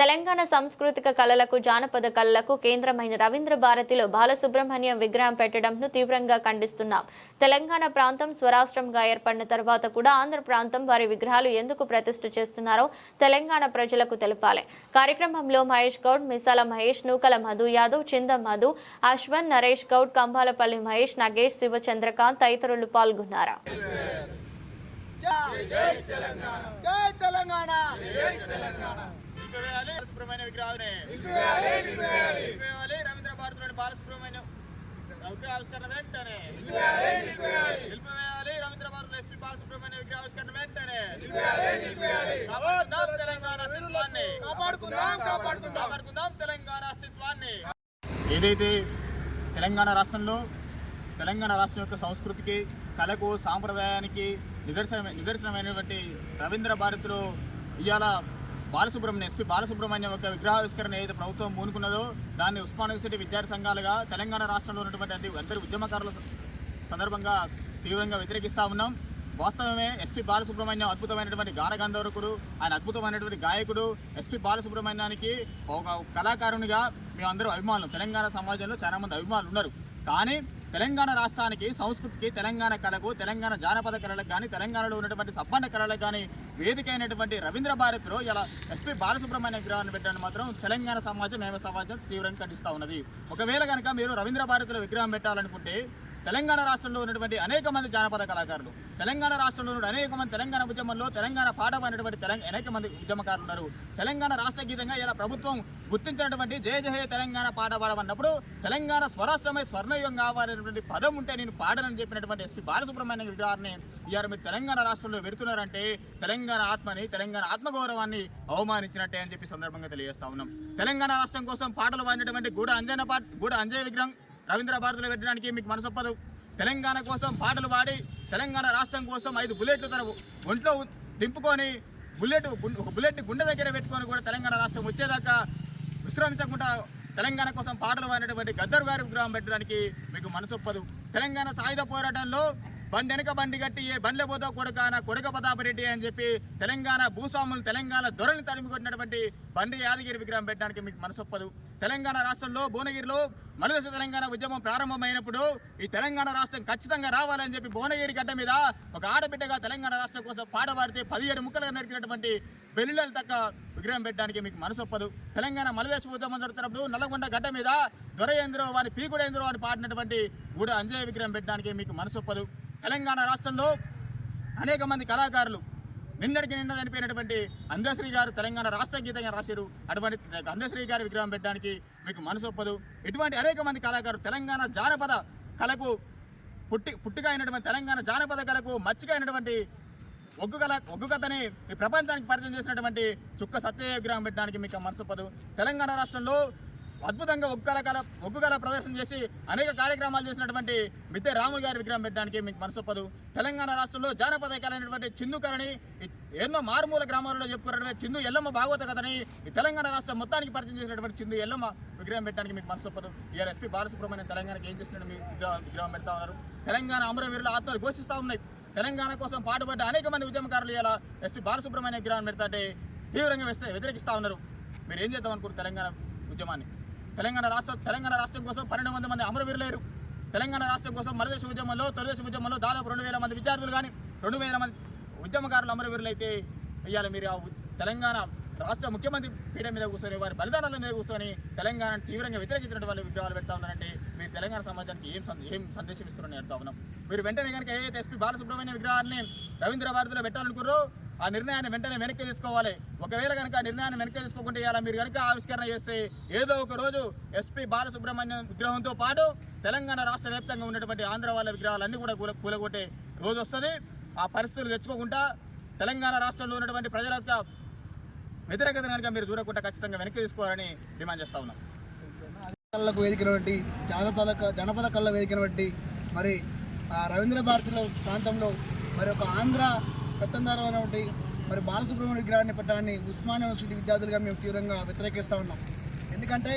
తెలంగాణ సాంస్కృతిక కళలకు జానపద కళలకు కేంద్రమైన రవీంద్ర భారతిలో బాలసుబ్రహ్మణ్యం విగ్రహం పెట్టడంను తీవ్రంగా ఖండిస్తున్నాం. తెలంగాణ ప్రాంతం స్వరాష్ట్రంగా ఏర్పడిన తర్వాత కూడా ఆంధ్ర ప్రాంతం వారి విగ్రహాలు ఎందుకు ప్రతిష్ఠ చేస్తున్నారో తెలంగాణ ప్రజలకు తెలపాలి. కార్యక్రమంలో మహేష్ గౌడ్ మిసాల మహేష్ నూకల మధు యాదవ్ చింద మధు అశ్వన్ నరేష్ గౌడ్ కంబాలపల్లి మహేష్ నగేష్ శివచంద్రకాంత్ తదితరులు పాల్గొన్నారు. జై తెలంగాణ. నిలిపివేయాలి నిలిపివేయాలి, రవీంద్ర భారతిలోని బాలసుబ్రహ్మణ్యం. వెంటనే. నిలిపివేయాలి, రవీంద్ర భారతిలో ఎస్పీ బాలసుబ్రహ్మణ్య వెంటనే. తెలంగాణ అస్తిత్వాన్ని. కాపాడుకుందాం కాపాడుకుందాం. తెలంగాణ అస్తిత్వాన్ని. ఏదైతే తెలంగాణ రాష్ట్రంలో తెలంగాణ రాష్ట్రం యొక్క సంస్కృతికి కళకు సాంప్రదాయానికి నిదర్శన నిదర్శనమైనటువంటి రవీంద్ర భారతిలో ఇవాళ బాలసుబ్రహ్మణ్యం ఎస్పీ బాలసుబ్రహ్మణ్యం యొక్క విగ్రహావిష్కరణ ఏదైతే ప్రభుత్వం పూనుకున్నదో దాన్ని ఉస్మాన్ యూనివర్సిటీ విద్యార్థి సంఘాలుగా తెలంగాణ రాష్ట్రంలో ఉన్నటువంటి అందరి ఉద్యమకారుల స- సందర్భంగా తీవ్రంగా వ్యతిరేకిస్తా ఉన్నాం. వాస్తవమే ఎస్పీ బాలసుబ్రహ్మణ్యం అద్భుతమైనటువంటి గానగంధర్వకుడు ఆయన అద్భుతమైనటువంటి గాయకుడు. ఎస్పీ బాలసుబ్రహ్మణ్యానికి ఒక కళాకారునిగా మేమందరూ అభిమానులు. తెలంగాణ సమాజంలో చాలా మంది అభిమానులు ఉన్నారు. కానీ తెలంగాణ రాష్ట్రానికి సంస్కృతికి తెలంగాణ కళకు తెలంగాణ జానపద కళలకు కానీ తెలంగాణలో ఉన్నటువంటి సంపన్న కళలకు కానీ వేదిక అయినటువంటి రవీంద్ర భారత్లో ఇలా ఎస్పీ బాలసుబ్రహ్మణ్య విగ్రహాన్ని పెట్టడానికి మాత్రం తెలంగాణ సమాజం మేము సమాజం తీవ్రంగా ఖండిస్తూ ఉన్నది. ఒకవేళ కనుక మీరు రవీంద్ర భారతిలో విగ్రహం పెట్టాలనుకుంటే తెలంగాణ రాష్ట్రంలో ఉన్నటువంటి అనేక మంది జానపద కళాకారులు తెలంగాణ రాష్ట్రంలో ఉన్న అనేక మంది తెలంగాణ ఉద్యమంలో తెలంగాణ పాఠమైనటువంటి తెలంగాణ అనేక మంది ఉద్యమకారులు ఉన్నారు. తెలంగాణ రాష్ట్ర గీతంగా ఇలా ప్రభుత్వం గుర్తించినటువంటి జయ జయ తెలంగాణ పాట పాడమన్నప్పుడు తెలంగాణ స్వరాష్ట్రమై స్వర్ణయుగం కావాలనేటువంటి పదం ఉంటే నేను పాడనని చెప్పినటువంటి ఎస్పీ బాలసుబ్రహ్మణ్యం గారిని ఇవాళ మీరు తెలంగాణ రాష్ట్రంలో పెడుతున్నారంటే తెలంగాణ ఆత్మని తెలంగాణ ఆత్మగౌరవాన్ని అవమానించినట్టే అని చెప్పి సందర్భంగా తెలియజేస్తా ఉన్నాం. తెలంగాణ రాష్ట్రం కోసం పాటలు పాడినటువంటి గూడ అంజన పాట గూడ అంజయ విగ్రహం రవీంద్ర భారతిలో పెట్టడానికి మీకు మనసొప్పదు. తెలంగాణ కోసం పాటలు పాడి తెలంగాణ రాష్ట్రం కోసం ఐదు బుల్లెట్లు తన ఒంట్లో దింపుకొని బుల్లెట్ ఒక బుల్లెట్ గుండె దగ్గర పెట్టుకొని కూడా తెలంగాణ రాష్ట్రం వచ్చేదాకా విశ్రమించకుండా తెలంగాణ కోసం పాటలు పాడినటువంటి గద్దర్ గారి విగ్రహం పెట్టడానికి మీకు మనసొప్పదు. తెలంగాణ సాయుధ పోరాటంలో బండి వెనక బండి కట్టి ఏ బండ్ల పోతా కొడుక నా కొడుక ప్రతాపరెడ్డి అని చెప్పి తెలంగాణ భూస్వాములు తెలంగాణ ధొరని తరిమి కొట్టినటువంటి బండి యాదగిరి విగ్రహం పెట్టడానికి మీకు మనసొప్పదు. తెలంగాణ రాష్ట్రంలో భువనగిరిలో మనుదశ తెలంగాణ ఉద్యమం ప్రారంభమైనప్పుడు ఈ తెలంగాణ రాష్ట్రం ఖచ్చితంగా రావాలని చెప్పి భువనగిరి గడ్డ మీద ఒక ఆడబిడ్డగా తెలంగాణ రాష్ట్రం కోసం పాట పదిహేడు ముక్కలుగా నరికినటువంటి పెళ్ళిళ్ళ తక్క విగ్రహం పెట్టడానికి మీకు మనసొప్పదు తెలంగాణ మలవేశ ఉద్యమం జరుగుతున్నప్పుడు నల్లగొండ గడ్డ మీద దొరయేంద్రో వారి పీకుడేంద్రో అని పాడినటువంటి గూడ అంజయ విగ్రహం పెట్టడానికి మీకు మనసొప్పదు తెలంగాణ రాష్ట్రంలో అనేక మంది కళాకారులు నిన్నటికి నిన్న చనిపోయినటువంటి అందశ్రీ గారు తెలంగాణ రాష్ట్ర గీతంగా రాశారు. అటువంటి అందశ్రీ గారి విగ్రహం పెట్టడానికి మీకు మనసొప్పదు ఇటువంటి అనేక మంది కళాకారులు తెలంగాణ జానపద కళకు పుట్టి పుట్టుక అయినటువంటి తెలంగాణ జానపద కళకు మచ్చిక అయినటువంటి ఒగ్గు కళ ఒగ్గు కథని ఈ ప్రపంచానికి పరిచయం చేసినటువంటి చుక్క సత్యయ విగ్రహం పెట్టడానికి మీకు మనసొప్పదు తెలంగాణ రాష్ట్రంలో అద్భుతంగా ఒక్కల కళ కళ ప్రదర్శన చేసి అనేక కార్యక్రమాలు చేసినటువంటి మిద్దె రాములు గారి విగ్రహం పెట్టడానికి మీకు మనసొప్పదు. తెలంగాణ రాష్ట్రంలో జానపద కళైనటువంటి అయినటువంటి చిందు ఎన్నో మారుమూల గ్రామాలలో చెప్పుకున్నటువంటి చిందు ఎల్లమ్మ భాగవత కథని ఈ తెలంగాణ రాష్ట్రం మొత్తానికి పరిచయం చేసినటువంటి చిందు ఎల్లమ్మ విగ్రహం పెట్టడానికి మీకు మనసొప్పదు. ఇవాళ ఎస్పీ బాలసుబ్రహ్మణ్యం తెలంగాణకి ఏం చేస్తున్నాడు? మీ విగ్రహం విగ్రహం పెడతా ఉన్నారు. తెలంగాణ అమరవీరుల ఆత్మలు ఘోషిస్తూ ఉన్నాయి. తెలంగాణ కోసం పాటుపడ్డ అనేక మంది ఉద్యమకారులు ఇలా ఎస్పీ బాలసుబ్రహ్మణ్య విగ్రహం పెడతాంటే తీవ్రంగా వ్యతిరేకిస్తూ ఉన్నారు. మీరు ఏం చేద్దాం అనుకుంటారు తెలంగాణ ఉద్యమాన్ని? తెలంగాణ రాష్ట్ర తెలంగాణ రాష్ట్రం కోసం పన్నెండు మంది మంది అమరవీరులేరు. తెలంగాణ రాష్ట్రం కోసం మరదేశ ఉద్యమంలో తొలిదేశ ఉద్యమంలో దాదాపు రెండు వేల మంది విద్యార్థులు కానీ రెండు వేల మంది ఉద్యమకారులు అమరవీరులు అయితే ఇవాళ మీరు ఆ తెలంగాణ రాష్ట్ర ముఖ్యమంత్రి పీఠ మీద కూర్చొని వారి బలిదానాల మీద కూర్చొని తెలంగాణ తీవ్రంగా వ్యతిరేకించినట్టు వాళ్ళు విగ్రహాలు పెడతా ఉన్నారంటే మీరు తెలంగాణ సమాజానికి ఏం ఏం సందేశం ఇస్తున్నారని అడుగుతా ఉన్నాం మీరు వెంటనే కనుక ఏదైతే ఎస్పీ బాలసుబ్రహ్మణ్య విగ్రహాన్ని రవీంద్ర భారతిలో పెట్టాలనుకున్నారో ఆ నిర్ణయాన్ని వెంటనే వెనక్కి తీసుకోవాలి. ఒకవేళ కనుక ఆ నిర్ణయాన్ని వెనక్కి తీసుకోకుండా ఇలా మీరు కనుక ఆవిష్కరణ చేస్తే ఏదో ఒక రోజు ఎస్పీ బాలసుబ్రహ్మణ్యం విగ్రహంతో పాటు తెలంగాణ రాష్ట్ర వ్యాప్తంగా ఉన్నటువంటి ఆంధ్ర వాళ్ళ విగ్రహాలన్నీ కూడా కూల కూలగొట్టే రోజు వస్తుంది. ఆ పరిస్థితులు తెచ్చుకోకుండా తెలంగాణ రాష్ట్రంలో ఉన్నటువంటి ప్రజల యొక్క వ్యతిరేకత కనుక మీరు చూడకుండా ఖచ్చితంగా వెనక్కి తీసుకోవాలని డిమాండ్ చేస్తా ఉన్నాం. కళ్ళకు వేదికనటువంటి జానపద జనపద కళ్ళ వేదికనటువంటి మరి ఆ రవీంద్ర భారతిలో ప్రాంతంలో మరి ఒక ఆంధ్ర పెత్తందారమైనటువంటి మరి బాలసుబ్రహ్మణ్య విగ్రహాన్ని పెట్టడాన్ని ఉస్మానియా యూనివర్సిటీ విద్యార్థులుగా మేము తీవ్రంగా వ్యతిరేకిస్తూ ఉన్నాం. ఎందుకంటే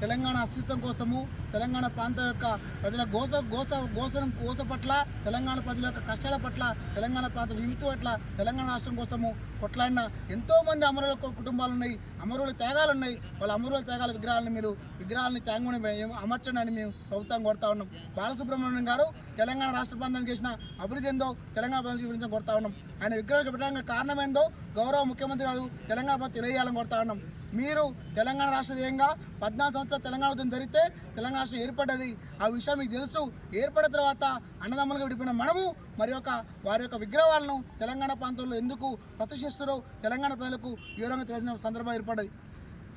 తెలంగాణ అస్తిత్వం కోసము తెలంగాణ ప్రాంతం యొక్క ప్రజల గోస గోస గోసనం గోస పట్ల తెలంగాణ ప్రజల యొక్క కష్టాల పట్ల తెలంగాణ ప్రాంత విముక్తి పట్ల తెలంగాణ రాష్ట్రం కోసము కొట్లాడిన ఎంతోమంది అమరుల కుటుంబాలు ఉన్నాయి అమరుల త్యాగాలు ఉన్నాయి వాళ్ళ అమరుల త్యాగాల విగ్రహాలను మీరు విగ్రహాలని ట్యాంగుని అమర్చండి అని మేము ప్రభుత్వం కొడతా ఉన్నాం. బాలసుబ్రహ్మణ్యం గారు తెలంగాణ రాష్ట్ర ప్రాంతానికి చేసిన అభివృద్ధి ఏందో తెలంగాణ ప్రాంతం గురించి కొడతా ఉన్నాం. ఆయన విగ్రహం పెట్టడానికి కారణం ఏందో గౌరవ ముఖ్యమంత్రి గారు తెలంగాణ ప్రజలు తెలియజేయాలని కొడతా ఉన్నాం. మీరు తెలంగాణ రాష్ట్ర ధ్యేయంగా పద్నాలుగు సంవత్సరాలు తెలంగాణ ఉద్యమం జరిగితే తెలంగాణ రాష్ట్రం ఏర్పడ్డది. ఆ విషయం మీకు తెలుసు. ఏర్పడిన తర్వాత అన్నదమ్ములుగా విడిపోయిన మనము మరి యొక్క వారి యొక్క విగ్రహాలను తెలంగాణ ప్రాంతంలో ఎందుకు ప్రతిష్ఠిస్తారో తెలంగాణ ప్రజలకు వివరంగా తెలిసిన సందర్భం ఏర్పడ్డది.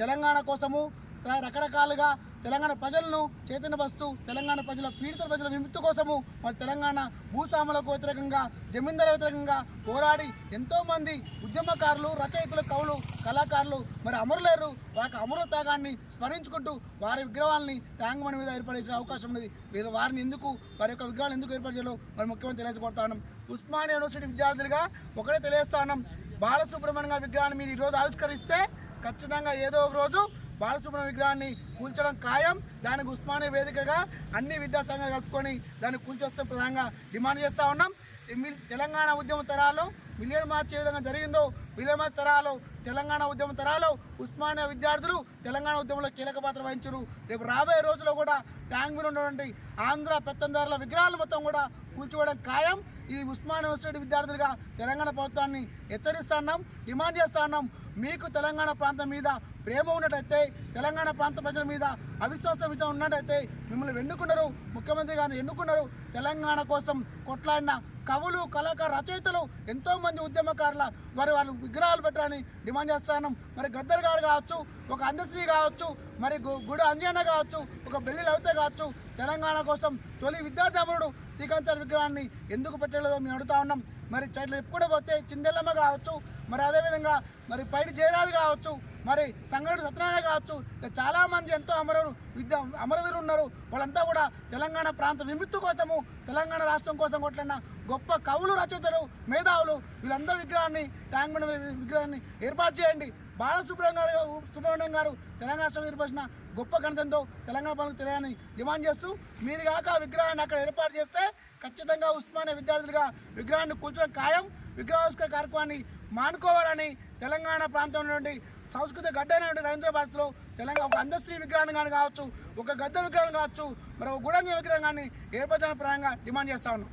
తెలంగాణ కోసము రకరకాలుగా తెలంగాణ ప్రజలను చైతన్యపరుస్తూ తెలంగాణ ప్రజల పీడిత ప్రజల విముక్తి కోసము మరి తెలంగాణ భూస్వాములకు వ్యతిరేకంగా జమీందారు వ్యతిరేకంగా పోరాడి ఎంతోమంది ఉద్యమకారులు రచయితలు కవులు కళాకారులు మరి అమరులేరు వారి అమరుల త్యాగాన్ని స్మరించుకుంటూ వారి విగ్రహాలని ట్యాంక్ మన మీద ఏర్పడేసే అవకాశం ఉన్నది. మీరు వారిని ఎందుకు వారి యొక్క విగ్రహాలు ఎందుకు ఏర్పాటు చేయాలో మరి ముఖ్యమంత్రి తెలియజేసుకుంటాను ఉస్మానియా యూనివర్సిటీ విద్యార్థులుగా ఒకటే తెలియజేస్తా ఉన్నాం. బాలసుబ్రహ్మణ్యం గారి విగ్రహాన్ని మీరు ఈరోజు ఆవిష్కరిస్తే ఖచ్చితంగా ఏదో ఒక రోజు బాలసుబ్రహ్మణ్య విగ్రహాన్ని కూల్చడం ఖాయం. దానికి ఉస్మానియా వేదికగా అన్ని విద్యా సంఘాలు కలుపుకొని దాన్ని కూల్చొస్తే ప్రధానంగా డిమాండ్ చేస్తూ ఉన్నాం. తెలంగాణ ఉద్యమ తరాలు మిలియన్ మార్చ్ ఏ విధంగా జరిగిందో మిలియన్ మార్చ్ తరాలు తెలంగాణ ఉద్యమ తరాలు ఉస్మానియా విద్యార్థులు తెలంగాణ ఉద్యమంలో కీలక పాత్ర వహించారు. రేపు రాబోయే రోజుల్లో కూడా ట్యాంక్ మీద ఉన్నటువంటి ఆంధ్ర పెత్తందారుల విగ్రహాలు మొత్తం కూడా కూల్చుకోవడం ఖాయం. ఈ ఉస్మాన్ యూనివర్సిటీ విద్యార్థులుగా తెలంగాణ ప్రభుత్వాన్ని హెచ్చరిస్తున్నాం డిమాండ్ చేస్తున్నాం మీకు తెలంగాణ ప్రాంతం మీద ప్రేమ ఉన్నట్టయితే తెలంగాణ ప్రాంత ప్రజల మీద అవిశ్వాసం విజయం ఉన్నట్టయితే మిమ్మల్ని ఎన్నుకున్నారు ముఖ్యమంత్రి గారిని ఎన్నుకున్నారు. తెలంగాణ కోసం కొట్లాడిన కవులు కళాకారు రచయితలు ఎంతో మంది ఉద్యమకారుల మరి వాళ్ళు విగ్రహాలు పెట్టాలని డిమాండ్ చేస్తున్నాం మరి గద్దర్ గారు కావచ్చు ఒక అందశ్రీ కావచ్చు మరి గు- గుడి అంజన్న కావచ్చు ఒక బెల్లి లవిత కావచ్చు తెలంగాణ కోసం తొలి విద్యార్థి అమరుడు శ్రీకాంత్ విగ్రహాన్ని ఎందుకు పెట్టలేదో మేము అడుగుతా ఉన్నాం. మరి చెట్లు ఎప్పుడు పోతే చిందెల్లమ్మ కావచ్చు మరి అదేవిధంగా మరి పైడి జయరాజు కావచ్చు మరి సంగడు సత్యనారాయణ కావచ్చు ఇలా చాలామంది ఎంతో అమరులు విద్య అమరవీరులు ఉన్నారు. వాళ్ళంతా కూడా తెలంగాణ ప్రాంత విముక్తి కోసము తెలంగాణ రాష్ట్రం కోసం కొట్లన్న గొప్ప కవులు రచయితలు మేధావులు వీళ్ళందరి విగ్రహాన్ని ట్యాంక్ బండ్ విగ్రహాన్ని ఏర్పాటు చేయండి. బాలసుబ్రహ్మణ్యం గారు సుబ్రహ్మణ్యం గారు తెలంగాణ రాష్ట్రం ఏర్పరిచిన గొప్ప గణితంతో తెలంగాణ పనులు తెలియాలని డిమాండ్ చేస్తూ మీరు కాక విగ్రహాన్ని అక్కడ ఏర్పాటు చేస్తే ఖచ్చితంగా ఉస్మానియా విద్యార్థులుగా విగ్రహాన్ని కూర్చోడం ఖాయం. విగ్రహావిష్కరణ కార్యక్రమాన్ని మానుకోవాలని తెలంగాణ ప్రాంతం నుండి సంస్కృత గడ్డ రవీంద్ర భారత్లో తెలంగాణ ఒక అందశ్రీ విగ్రహం కానీ కావచ్చు ఒక గద్ద విగ్రహం కావచ్చు మరి ఒక గుడంజ విగ్రహం కానీ ఏర్పరచడం ప్రధానంగా డిమాండ్ చేస్తా ఉన్నాం.